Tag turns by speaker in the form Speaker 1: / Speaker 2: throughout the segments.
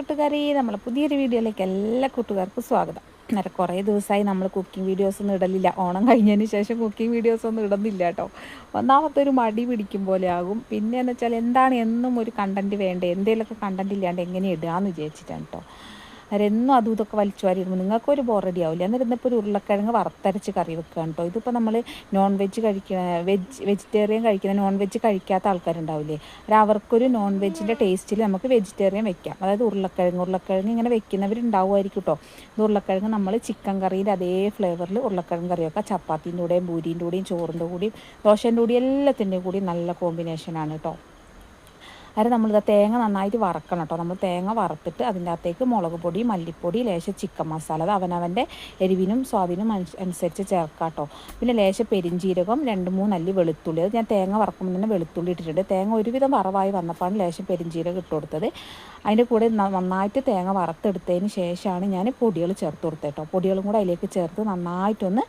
Speaker 1: കൂട്ടുകാരി നമ്മളെ പുതിയൊരു വീഡിയോയിലേക്ക് എല്ലാ കൂട്ടുകാർക്കും സ്വാഗതം. അന്നേരം കുറേ ദിവസമായി നമ്മൾ കുക്കിംഗ് വീഡിയോസ് ഒന്നും ഇടലില്ല. ഓണം കഴിഞ്ഞതിന് ശേഷം കുക്കിംഗ് വീഡിയോസ് ഒന്നും ഇടുന്നില്ല കേട്ടോ. ഒന്നാമത്തെ ഒരു മടി പിടിക്കും പോലെ ആകും. പിന്നെ എന്ന് വെച്ചാൽ എന്താണ് എന്നും ഒരു കണ്ടന്റ് വേണ്ടേ? എന്തെങ്കിലുമൊക്കെ കണ്ടന്റ് ഇല്ലാണ്ട് എങ്ങനെ ഇടുകയെന്ന് വിചാരിച്ചിട്ടാണ് കേട്ടോ അരെന്നും അതും ഇതൊക്കെ വലിച്ചു വാരിയിടുമ്പോൾ നിങ്ങൾക്കൊരു ബോറടി ആവില്ല. അന്നേരം ഇന്നിപ്പോൾ ഒരു ഉരുളക്കിഴങ്ങ് വറുത്തരച്ച് കറി വെക്കുകയാണ് കേട്ടോ. ഇതിപ്പോൾ നമ്മൾ നോൺ വെജ് കഴിക്കുന്ന വെജ് വെജിറ്റേറിയൻ കഴിക്കുന്ന നോൺ വെജ് കഴിക്കാത്ത ആൾക്കാരുണ്ടാവില്ലേ? അത് അവർക്കൊരു നോൺ വെജിന്റെ ടേസ്റ്റിൽ നമുക്ക് വെജിറ്റേറിയൻ വെക്കാം. അതായത് ഉരുളക്കിഴങ്ങ് ഉരുളക്കിഴങ്ങ് ഇങ്ങനെ വെക്കുന്നവരുണ്ടാവുമായിരിക്കും കേട്ടോ ഇത് ഉരുളക്കിഴങ്ങ് നമ്മൾ ചിക്കൻ കറിയുടെ അതേ ഫ്ലേവറിൽ ഉരുളക്കിഴങ്ങ് കറി വെക്കാം. ചപ്പാത്തിന്റെ കൂടെയും പൂരിന്റെ കൂടെയും ചോറിന്റെ കൂടെയും ദോശന്റെ കൂടെയും എല്ലാത്തിന്റെയും കൂടി നല്ല കോമ്പിനേഷനാണ് കേട്ടോ അത് നമ്മളിത് തേങ്ങ നന്നായിട്ട് വറക്കണം കേട്ടോ നമ്മൾ തേങ്ങ വറുത്തിട്ട് അതിന്റെ അകത്തേക്ക് മുളക് പൊടി മല്ലിപ്പൊടി ലേശം ചിക്കൻ മസാല അത് അവനവന്റെ എരിവിനും സ്വാദിനും അനുസരിച്ച് ചേർക്കാം കേട്ടോ പിന്നെ ലേശം പെരിഞ്ചീരകം രണ്ട് മൂന്നല്ലി വെളുത്തുള്ളി. അത് ഞാൻ തേങ്ങ വറക്കുമ്പോൾ തന്നെ വെളുത്തുള്ളി ഇട്ടിട്ടുണ്ട്. തേങ്ങ ഒരുവിധം വറവായി വന്നപ്പോഴാണ് ലേശം പെരിഞ്ചീരകം ഇട്ട് കൊടുത്തത്. അതിന്റെ കൂടെ നന്നായിട്ട് തേങ്ങ വറുത്തെടുത്തതിന് ശേഷമാണ് ഞാൻ പൊടികൾ ചേർത്ത് കൊടുത്തത് കേട്ടോ പൊടികളും കൂടെ അതിലേക്ക് ചേർത്ത് നന്നായിട്ടൊന്ന്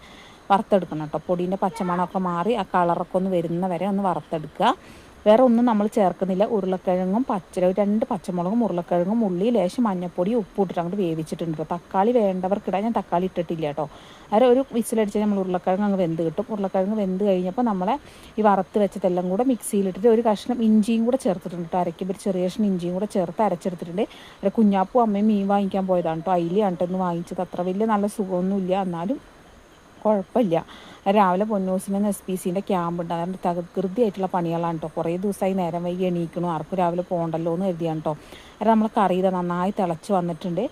Speaker 1: വറുത്തെടുക്കണം കേട്ടോ പൊടീന്റെ പച്ചമണമൊക്കെ മാറി ആ കളറൊക്കെ ഒന്ന് വരുന്ന വരെ ഒന്ന് വറുത്തെടുക്കുക. വേറെ ഒന്നും നമ്മൾ ചേർക്കുന്നില്ല. ഉരുളക്കിഴങ്ങും പച്ച രണ്ട് പച്ചമുളകും ഉരുളക്കിഴങ്ങും ഉള്ളി ലേശം മഞ്ഞപ്പൊടി ഉപ്പ് ഇട്ടിട്ട് അങ്ങോട്ട് വേവിച്ചിട്ടുണ്ട് കേട്ടോ തക്കാളി വേണ്ടവർക്കിടാൻ ഞാൻ തക്കാളി ഇട്ടിട്ടില്ല കേട്ടോ അത് ഒരു വിസിലടിച്ച് നമ്മൾ ഉരുളക്കിഴങ്ങ് അങ്ങ് വെന്ത് കിട്ടും. ഉരുളക്കിഴങ്ങ് വെന്ത് കഴിഞ്ഞപ്പോൾ നമ്മളെ ഈ വറുത്ത് വെച്ചതെല്ലാം കൂടെ മിക്സിയിലിട്ടിട്ട് ഒരു കഷ്ണം ഇഞ്ചിയും കൂടെ ചേർത്തിട്ടുണ്ട് കേട്ടോ അരയ്ക്കുമ്പോൾ ചെറിയ കഷ്ണം ഇഞ്ചിയും കൂടെ ചേർത്ത് അരച്ചെടുത്തിട്ടുണ്ട്. ഒരു കുഞ്ഞാപ്പും അമ്മയും മീൻ വാങ്ങിക്കാൻ പോയതാണ് കേട്ടോ അയിലാണ് കേട്ടോ ഒന്ന് വാങ്ങിച്ചത്. അത്ര വലിയ നല്ല സുഖമൊന്നുമില്ല. എന്നാലും കുഴപ്പമില്ല. രാവിലെ പൊന്നൂസിന് എസ് പി സിന്റെ ക്യാമ്പ് ഉണ്ട്. അതുകൊണ്ട് തകൃതിയായിട്ടുള്ള പണികളാണ് കേട്ടോ കുറേ ദിവസമായി നേരം വൈകി എണീക്കണു. ആർക്കും രാവിലെ പോകണ്ടല്ലോ എന്ന് കരുതിയാണ് കേട്ടോ അത് നമ്മൾ കറി ഇത് നന്നായി തിളച്ച് വന്നിട്ടുണ്ട്.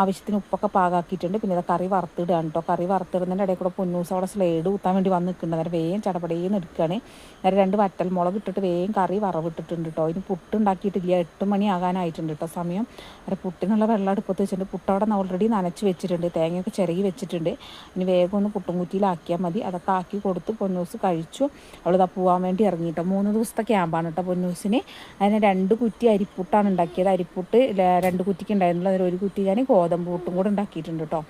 Speaker 1: ആവശ്യത്തിന് ഉപ്പൊക്കെ പാകാക്കിയിട്ടുണ്ട്. പിന്നെ ഇത് കറി വറുത്തിടുകയാണ് കേട്ടോ കറി വറുത്തിടുന്നതിന്റെ ഇടയിൽ കൂടെ പൊന്നൂസ് അവിടെ സ്ലേഡ് കൂത്താൻ വേണ്ടി വന്ന് നിൽക്കുന്നുണ്ട്. അന്നേരം വേഗം ചടപടേന്ന് എടുക്കുകയാണ്. അന്നേരം രണ്ട് വറ്റൽ മുളക് ഇട്ടിട്ട് വേഗം കറി വറവിട്ടിട്ടുണ്ട് കേട്ടോ ഇനി പുട്ട് ഉണ്ടാക്കിയിട്ടില്ല. എട്ട് മണി ആകാനായിട്ടുണ്ട് കേട്ടോ സമയം. അന്നേരം പുട്ടിനുള്ള വെള്ളം അടുപ്പത്ത് വെച്ചിട്ടുണ്ട്. പുട്ട് അവിടെ ഓൾറെഡി നനച്ച് വെച്ചിട്ടുണ്ട്. തേങ്ങയൊക്കെ ചിരകി വെച്ചിട്ടുണ്ട്. ഇനി വേഗം ഒന്ന് പുട്ടും കുറ്റിയിലാക്കിയാൽ മതി. ആക്കി കൊടുത്ത്. പൊന്നൂസ് കഴിച്ചു. അവളിതാ പോകാൻ വേണ്ടി ഇറങ്ങി കേട്ടോ മൂന്ന് ദിവസത്തെ ക്യാമ്പാണ് കേട്ടോ പൊന്നൂസിന്. അതിന് രണ്ട് കുറ്റി അരിപ്പുട്ടാണ് ഉണ്ടാക്കിയത്. അരിപ്പുട്ട് രണ്ട് കുറ്റിക്ക് ഉണ്ടായിരുന്നുള്ളൂ. അതിൽ ഒരു കുറ്റി ഞാൻ ഗോതമ്പ് പുട്ടും കൂടെ ഉണ്ടാക്കിയിട്ടുണ്ട് കേട്ടോ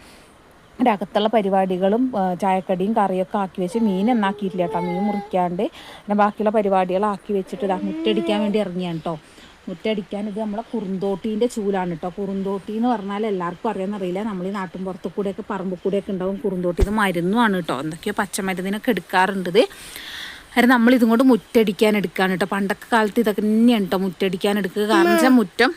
Speaker 1: അകത്തുള്ള പരിപാടികളും ചായക്കടിയും കറിയൊക്കെ ആക്കി വെച്ച് മീൻ എന്നാക്കിയിട്ടില്ല കേട്ടോ മീൻ മുറിക്കാണ്ട്. പിന്നെ ബാക്കിയുള്ള പരിപാടികളാക്കി വെച്ചിട്ട് ഇതാ മുറ്റടിക്കാൻ വേണ്ടി ഇറങ്ങിയാണ് കേട്ടോ മുറ്റടിക്കാൻ ഇത് നമ്മളെ കുറുന്തോട്ടീന്റെ ചൂലാണ് കേട്ടോ. കുറുന്തോട്ടി എന്ന് പറഞ്ഞാൽ എല്ലാവർക്കും അറിയാമെന്നറിയില്ല. നമ്മൾ ഈ നാട്ടിൻ പുറത്തു കൂടെയൊക്കെ പറമ്പ് കൂടെയൊക്കെ ഉണ്ടാവും. കുറുന്തോട്ടി ഇത് മരുന്നുമാണ് കേട്ടോ. എന്തൊക്കെയോ പച്ചമരുന്നിനൊക്കെ എടുക്കാറുണ്ട് അത് നമ്മൾ ഇതും കൊണ്ട് മുറ്റടിക്കാൻ എടുക്കാണ് കേട്ടോ. പണ്ടൊക്കെ കാലത്ത് ഇതൊക്കെ തന്നെയാണ് കേട്ടോ മുറ്റടിക്കാൻ എടുക്കുക. കാരണം വെച്ചാൽ മുറ്റം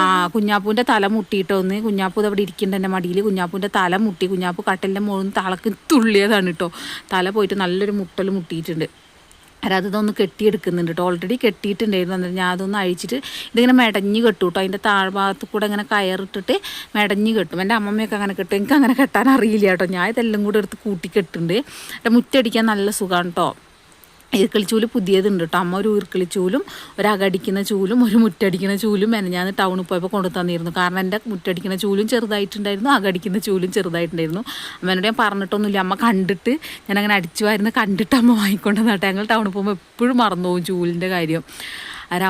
Speaker 1: ആ കുഞ്ഞാപ്പൂവിന്റെ തല മുട്ടിയിട്ടോന്ന് കുഞ്ഞാപ്പൂ അവിടെ ഇരിക്കേണ്ട എന്റെ മടിയിൽ. കുഞ്ഞാപ്പൂവിന്റെ തല മുട്ടി. കുഞ്ഞാപ്പൂ കട്ടലിന്റെ മുകളിൽ തളക്ക് തുള്ളിയതാണ് കേട്ടോ. തല പോയിട്ട് നല്ലൊരു മുട്ടൽ മുട്ടിയിട്ടുണ്ട്. അതൊന്ന് കെട്ടിയെടുക്കുന്നുണ്ട് കേട്ടോ ഓൾറെഡി കെട്ടിയിട്ടുണ്ടായിരുന്നു. എന്നിട്ട് ഞാൻ അതൊന്ന് അഴിച്ചിട്ട് ഇതിങ്ങനെ മെടഞ്ഞ് കെട്ടു കേട്ടോ അതിന്റെ താഴ്ഭാഗത്ത് കൂടെ ഇങ്ങനെ കയറിട്ടിട്ട് മെടഞ്ഞ് കെട്ടും. എന്റെ അമ്മമ്മയൊക്കെ അങ്ങനെ കെട്ടും. എനിക്ക് അങ്ങനെ കെട്ടാൻ അറിയില്ല കേട്ടോ ഞാൻ ഇതെല്ലാം കൂടെ എടുത്ത് കൂട്ടി കെട്ടുന്നുണ്ട് മുറ്റടിക്കാൻ നല്ല സുഖമാണ് കേട്ടോ ഈർക്കിളിച്ചൂൽ പുതിയതുണ്ട് കേട്ടോ അമ്മ ഒരു ഈർക്കിളിച്ചൂലും ഒരു അകടിക്കുന്ന ചൂലും ഒരു മുറ്റടിക്കുന്ന ചൂലും എന്നെ ഞാൻ ടൗണിൽ പോയപ്പോൾ കൊണ്ടു തന്നിരുന്നു. കാരണം എന്റെ മുറ്റടിക്കുന്ന ചൂലും ചെറുതായിട്ടുണ്ടായിരുന്നു അകടിക്കുന്ന ചൂലും ചെറുതായിട്ടുണ്ടായിരുന്നു. അമ്മേനോട് ഞാൻ പറഞ്ഞിട്ടൊന്നുമില്ല. അമ്മ കണ്ടിട്ട് ഞാൻ അങ്ങനെ അടിച്ചു കണ്ടിട്ട് അമ്മ വാങ്ങിക്കൊണ്ട് നട്ടെ ഞങ്ങൾ ടൗണിൽ പോകുമ്പോൾ എപ്പോഴും മറന്നു പോകും ചൂലിന്റെ കാര്യം.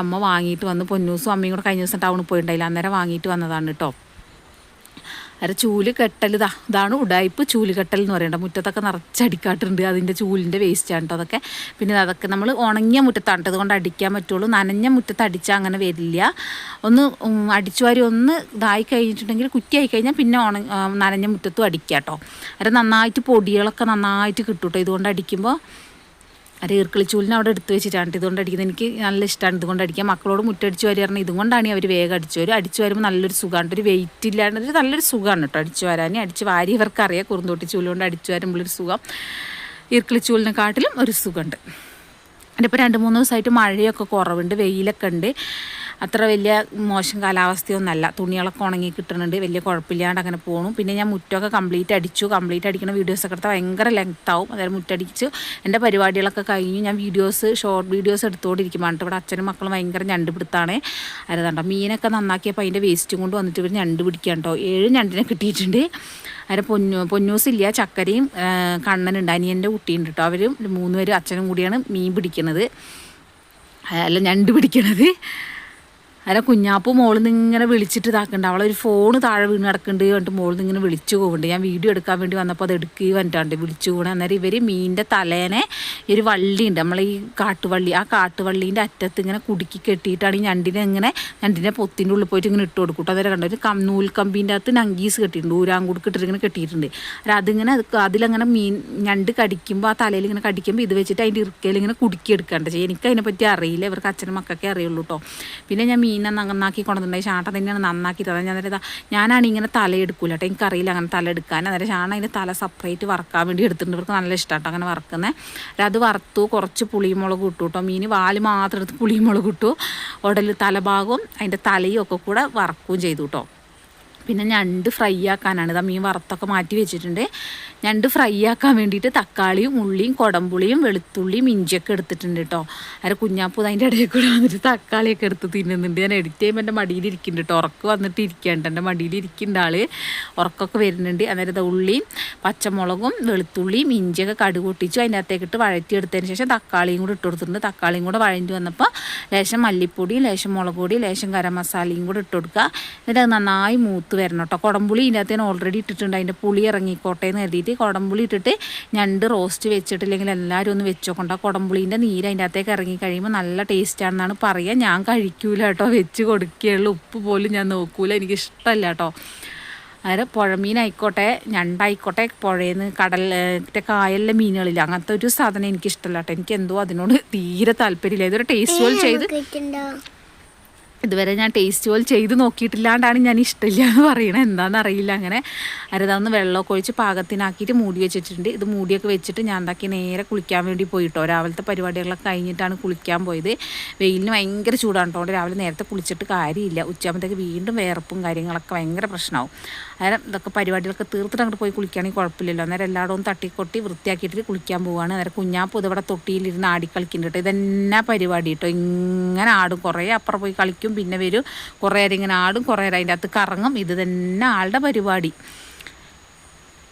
Speaker 1: അമ്മ വാങ്ങിയിട്ട് വന്ന് പൊന്നൂസും അമ്മയും കൂടെ കഴിഞ്ഞ ദിവസം ടൗണിൽ പോയിട്ടുണ്ടായില്ല. അന്നേരം വാങ്ങിയിട്ട് വന്നതാണ് കേട്ടോ അര ചൂൽ കെട്ടൽ ഇതാ ഇതാണ് ഉടായ്പ് ചൂൽ കെട്ടൽ എന്ന് പറയേണ്ടത് മുറ്റത്തൊക്കെ നിറച്ചടിക്കാട്ടുണ്ട് അതിന്റെ ചൂലിന്റെ വേസ്റ്റാണ് കേട്ടോ അതൊക്കെ. പിന്നെ അതൊക്കെ നമ്മൾ ഉണങ്ങിയ മുറ്റത്താണ് അതുകൊണ്ട് അടിക്കാൻ പറ്റുള്ളൂ. നനഞ്ഞ മുറ്റത്ത് അടിച്ചാൽ അങ്ങനെ വരില്ല. ഒന്ന് അടിച്ചു വാരി ഒന്ന് ഇതായി കഴിഞ്ഞിട്ടുണ്ടെങ്കിൽ കുറ്റിയായി കഴിഞ്ഞാൽ പിന്നെ ഉണ നനഞ്ഞ മുറ്റത്തും അടിക്കാം കേട്ടോ അത് നന്നായിട്ട് പൊടികളൊക്കെ നന്നായിട്ട് കിട്ടും കേട്ടോ ഇതുകൊണ്ട് അടിക്കുമ്പോൾ അത് ഈർക്കിളിച്ചൂലിനെ അവിടെ എടുത്തു വെച്ചിട്ടാണ് ഇതുകൊണ്ട് അടിക്കുന്നത്. എനിക്ക് നല്ല ഇഷ്ടമാണ് ഇതുകൊണ്ട് അടിക്കാം മക്കളോട് മുറ്റടിച്ച് വരിക പറഞ്ഞാൽ ഇതുകൊണ്ടാണ് അവർ വേഗം അടിച്ചു വരും അടിച്ചു വരുമ്പോൾ നല്ലൊരു സുഖമാണ് ഒരു വെയിറ്റ് ഇല്ലാണ്ട് ഒരു നല്ലൊരു സുഖമാണ് കേട്ടോ അടിച്ചു വരാൻ അടിച്ച് വാരി ഇവർക്ക് അറിയാം കുറുന്തോട്ടി ചൂൽ കൊണ്ട് അടിച്ചു വരുമ്പോഴൊരു സുഖം. ഈർക്കിളിച്ചൂലിനെക്കാട്ടിലും ഒരു സുഖമുണ്ട്. അതിപ്പോൾ രണ്ട് മൂന്ന് ദിവസമായിട്ട് മഴയൊക്കെ കുറവുണ്ട്. വെയിലൊക്കെ ഉണ്ട്. അത്ര വലിയ മോശം കാലാവസ്ഥയൊന്നല്ല. തുണികളൊക്കെ ഉണങ്ങി കിട്ടുന്നുണ്ട് വലിയ കുഴപ്പമില്ലാണ്ട് അങ്ങനെ പോകണം പിന്നെ ഞാൻ മുറ്റമൊക്കെ കംപ്ലീറ്റ് അടിച്ചു. കംപ്ലീറ്റ് അടിക്കുന്ന വീഡിയോസൊക്കെ എടുത്താൽ ഭയങ്കര ലെങ്ത് ആവും. അതായത് മുറ്റടിച്ച് എന്റെ പരിപാടികളൊക്കെ കഴിഞ്ഞു. ഞാൻ വീഡിയോസ് ഷോർട്ട് വീഡിയോസ് എടുത്തുകൊണ്ടിരിക്കുമ്പോൾ ഇവിടെ അച്ഛനും മക്കളും ഭയങ്കര ഞണ്ട് പിടുത്താണ്. അതായത് മീനൊക്കെ നന്നാക്കിയപ്പോൾ അതിന്റെ വേസ്റ്റും കൊണ്ട് വന്നിട്ട് ഇവർ ഞണ്ട് പിടിക്കാൻ കേട്ടോ ഏഴ് ഞണ്ടിനെ കിട്ടിയിട്ടുണ്ട്. അതിന് പൊന്നു പൊന്നൂസില്ല ചക്കരയും കണ്ണനുണ്ട് അനിയന്റെ കുട്ടിയുണ്ട് കേട്ടോ മൂന്ന് മൂന്നുപേരും അച്ഛനും കൂടിയാണ് മീൻ പിടിക്കുന്നത് അല്ല ഞണ്ട് പിടിക്കണത്. അതിനെ കുഞ്ഞാപ്പ് മോളിൽ നിന്ന് ഇങ്ങനെ വിളിച്ചിട്ട് ഇതാക്കുന്നുണ്ട് അവളൊരു ഫോണ് താഴെ വീണ് കിടക്കുന്നുണ്ട് എന്നിട്ട് മോളിൽ നിന്ന് ഇങ്ങനെ വിളിച്ചു പോകുന്നുണ്ട് ഞാൻ വീഡിയോ എടുക്കാൻ വേണ്ടി വന്നപ്പോൾ അത് എടുക്കുക വന്നിട്ടുണ്ട് വിളിച്ചു പോകണം അന്നേരം ഇവർ മീനിന്റെ തലേനെ ഒരു വള്ളിയുണ്ട്. നമ്മളെ ഈ കാട്ടുവള്ളി. ആ കാട്ടുവള്ളീന്റെ അറ്റത്ത് ഇങ്ങനെ കുടുക്കി കെട്ടിയിട്ടാണ് ഈ ഞണ്ടിനെ ഇങ്ങനെ ഞണ്ടിനെ പൊത്തിന്റെ ഉള്ളിൽ പോയിട്ട് ഇങ്ങനെ ഇട്ട് കൊടുക്കും. അന്നേരം കണ്ടോ ഒരു കം നൂൽക്കമ്പീന്റെ അകത്ത് നങ്കീസ് കെട്ടിയിട്ടുണ്ട്. ഊരാങ്കുടുക്ക് ഇട്ടിട്ട് ഇങ്ങനെ കെട്ടിയിട്ടുണ്ട്. അതിങ്ങനെ അത് അതിലങ്ങനെ മീൻ ഞണ്ട് കടിക്കുമ്പോൾ ആ തലയിൽ ഇങ്ങനെ കടിക്കുമ്പോൾ ഇത് വെച്ചിട്ട് അതിന്റെ ഇറുക്കയിൽ ഇങ്ങനെ കുടുക്കി എടുക്കാണ്ട്. ചെയ്യും എനിക്ക് അതിനെപ്പറ്റി അറിയില്ല. ഇവർക്ക് അച്ഛനും മക്കൾക്കേ അറിയുള്ളൂ കേട്ടോ പിന്നെ ഞാൻ മീനെ നന്നാക്കി കൊണ്ടുവന്നിട്ടുണ്ടെങ്കിൽ ഷാട്ട തന്നെയാണ് നന്നാക്കി തന്നെ ഞാൻ അന്നേരം ഇതാ ഞാനാണ് ഇങ്ങനെ തല എടുക്കൂല കേട്ടോ. എനിക്കറിയില്ല അങ്ങനെ തല എടുക്കാൻ അന്നേരം ഷാണ അതിന്റെ തല സെപ്പറേറ്റ് വറക്കാൻ വേണ്ടി എടുത്തിട്ടുണ്ട്. ഇവർക്ക് നല്ല ഇഷ്ടമാണ് അങ്ങനെ വറക്കുന്നത് അത് വറുത്തു കുറച്ച് പുളിമുളക് ഇട്ടു കേട്ടോ. മീൻ വാൽ മാത്രം എടുത്ത് പുളിമുളക് ഇട്ടു. ഉടൽ തലഭാഗവും അതിന്റെ തലയും ഒക്കെ കൂടെ വറക്കുകയും ചെയ്തു കേട്ടോ. പിന്നെ ഞണ്ട് ഫ്രൈ ആക്കാനാണ്. ഇതാ മീൻ വറുത്തൊക്കെ മാറ്റി വെച്ചിട്ടുണ്ട്. ഞണ്ട് ഫ്രൈ ആക്കാൻ വേണ്ടിയിട്ട് തക്കാളിയും ഉള്ളിയും കുടമ്പുളിയും വെളുത്തുള്ളിയും ഇഞ്ചിയൊക്കെ എടുത്തിട്ടുണ്ട് കേട്ടോ അര കുഞ്ഞാപ്പൂ അതിന്റെ ഇടയിൽ കൂടെ വന്നിട്ട് തക്കാളിയൊക്കെ എടുത്ത് തിന്നുന്നുണ്ട്. ഞാൻ എഡിറ്റ് ചെയ്യുമ്പോൾ എന്റെ മടിയിൽ ഇരിക്കുന്നുണ്ട് കേട്ടോ ഉറക്ക് വന്നിട്ട് ഇരിക്കേണ്ട. എന്റെ മടിയിൽ ഇരിക്കേണ്ട ആൾ ഉറക്കൊക്കെ വരുന്നുണ്ട്. അന്നേരം ഉള്ളിയും പച്ചമുളകും വെളുത്തുള്ളിയും ഇഞ്ചിയൊക്കെ കടുക് പൊട്ടിച്ചു. അതിന്റെ അകത്തേക്ക് ഇട്ട് വഴറ്റിയെടുത്തതിന് ശേഷം തക്കാളിയും കൂടെ ഇട്ട് കൊടുത്തിട്ടുണ്ട്. തക്കാളിയും കൂടെ വഴഞ്ഞു വന്നപ്പോൾ ലേശം മല്ലിപ്പൊടിയും ലേശം മുളക് പൊടി ലേശം ഗരം മസാലയും കൂടെ ഇട്ട് കൊടുക്കുക. എന്നിട്ട് അത് നന്നായി മൂത്ത് വരണം കേട്ടോ കുടംപുളി ഇതിന്റെ ഓൾറെഡി ഇട്ടിട്ടുണ്ട്. അതിന്റെ പുളി ഇറങ്ങിക്കോട്ടെ എന്ന് കുടംപുളി ഇട്ടിട്ട് ഞണ്ട് റോസ്റ്റ് വെച്ചിട്ടില്ലെങ്കിൽ എല്ലാവരും ഒന്ന് വെച്ചോക്കണ്ട. കുടംപുളീന്റെ നീര് അതിന്റെ അകത്തേക്ക് ഇറങ്ങി കഴിയുമ്പോൾ നല്ല ടേസ്റ്റാണെന്നാണ് പറയുക ഞാൻ കഴിക്കൂല കേട്ടോ. വെച്ച് കൊടുക്കുകയുള്ളൂ. ഉപ്പ് പോലും ഞാൻ നോക്കൂല. എനിക്ക് ഇഷ്ടമല്ല കേട്ടോ. അതായത് പുഴമീനായിക്കോട്ടെ ഞണ്ടായിക്കോട്ടെ പുഴയിൽ നിന്ന് കടൽ കായലിലെ മീനുകളില്ല അങ്ങനത്തെ ഒരു സാധനം എനിക്കിഷ്ടമല്ല കേട്ടോ. എനിക്ക് എന്തോ അതിനോട് തീരെ താല്പര്യമില്ല. ഇതൊരു ടേസ്റ്റ് പോലും ചെയ്ത് ഇതുവരെ ഞാൻ ടേസ്റ്റ് പോലും ചെയ്ത് നോക്കിയിട്ടില്ലാണ്ടാണ് ഞാൻ ഇഷ്ടമില്ല എന്ന് പറയണത്. എന്താണെന്ന് അറിയില്ല അങ്ങനെ. അരതാന്ന് വെള്ളമൊക്കെ ഒഴിച്ച് പാകത്തിനാക്കിയിട്ട് മൂടി വെച്ചിട്ടുണ്ട്. ഇത് മൂടിയൊക്കെ വെച്ചിട്ട് ഞാൻ എന്താക്കി നേരെ കുളിക്കാൻ വേണ്ടി പോയിട്ടോ. രാവിലത്തെ പരിപാടികളൊക്കെ കഴിഞ്ഞിട്ടാണ് കുളിക്കാൻ പോയത്. വെയിലിന് ഭയങ്കര ചൂടാണ് കേട്ടോ രാവിലെ നേരത്തെ കുളിച്ചിട്ട് കാര്യമില്ല. ഉച്ചയാകുമ്പോഴത്തേക്ക് വീണ്ടും വേർപ്പും കാര്യങ്ങളൊക്കെ ഭയങ്കര പ്രശ്നമാവും. അന്നേരം ഇതൊക്കെ പരിപാടികളൊക്കെ തീർത്തിട്ട് അങ്ങോട്ട് പോയി കുളിക്കുകയാണെങ്കിൽ കുഴപ്പമില്ലല്ലോ. അന്നേരം എല്ലായിടവും തട്ടിക്കൊട്ടി വൃത്തിയാക്കിയിട്ട് കുളിക്കാൻ പോവുകയാണ്. അന്നേരം കുഞ്ഞാപ്പ് ഇതിവിടെ തൊട്ടിയിലിരുന്ന് ആടിക്കളിക്കുന്നുണ്ട് ഇതെന്നാ പരിപാടി കേട്ടോ ഇങ്ങനെ ആടും. കുറേ അപ്പുറം പോയി കളിക്കും. പിന്നെ വരും. കുറേ നേരം ഇങ്ങനെ ആടും കുറേ നേരം അതിന്റെ അകത്ത് കറങ്ങും. ഇത് തന്നെ ആളുടെ പരിപാടി.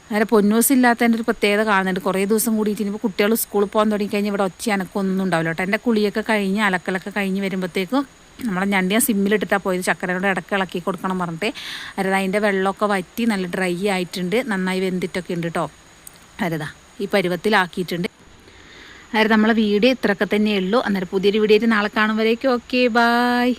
Speaker 1: അങ്ങനെ പൊന്നൂസ് ഇല്ലാത്തതിന്റെ ഒരു പ്രത്യേകത കാണുന്നുണ്ട്. കുറേ ദിവസം കൂടിയിട്ട് ഇനിയിപ്പോൾ കുട്ടികൾ സ്കൂളിൽ പോകാൻ തുടങ്ങിക്കഴിഞ്ഞാൽ ഇവിടെ ഒച്ച അനക്കൊന്നും ഉണ്ടാവില്ല കേട്ടോ. എന്റെ കുളിയൊക്കെ കഴിഞ്ഞ് അലക്കലൊക്കെ കഴിഞ്ഞ് വരുമ്പോഴത്തേക്കും നമ്മളെ ഞണ്ടിയാൻ സിമ്മിലിട്ടിട്ടാണ് പോയത്. ചക്കരയുടെ ഇടയ്ക്ക് ഇളക്കി കൊടുക്കണം പറഞ്ഞിട്ട്. അരതാ അതിന്റെ വെള്ളമൊക്കെ വറ്റി നല്ല ഡ്രൈ ആയിട്ടുണ്ട്. നന്നായി വെന്തിട്ടൊക്കെ ഉണ്ട് കേട്ടോ. അരതാ ഈ പരുവത്തിലാക്കിയിട്ടുണ്ട്. അതായത് നമ്മളെ വീഡിയോ ഇത്രയൊക്കെ തന്നെയുള്ളൂ അന്നേരം പുതിയൊരു വീഡിയോ നാളെ കാണുമ്പോഴേക്കും. Okay bye